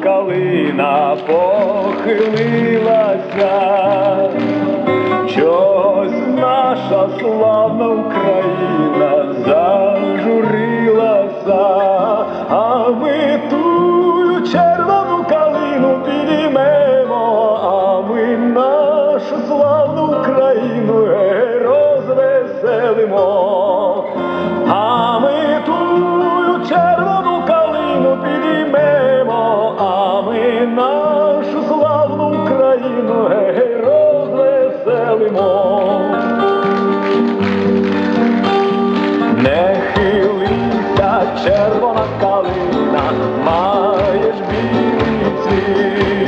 Калина похилилася, чогось наша славна Україна зажурилася, а ми ту червону калину підіймемо, а ми нашу славну Україну розвеселимо. Ne hilita červona kalina, majež vinici.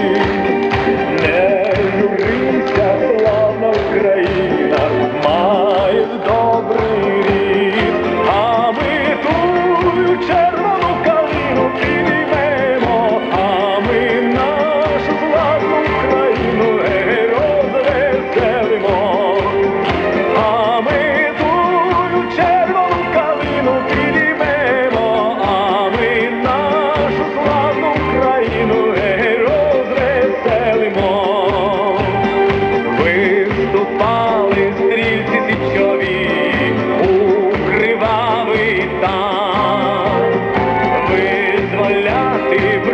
ti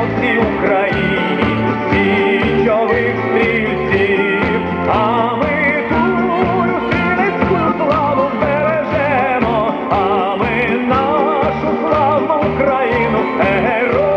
Хлопці Україні, січових стрільців, а ми тую синецьку славу бережемо, а ми нашу славну Україну, герої.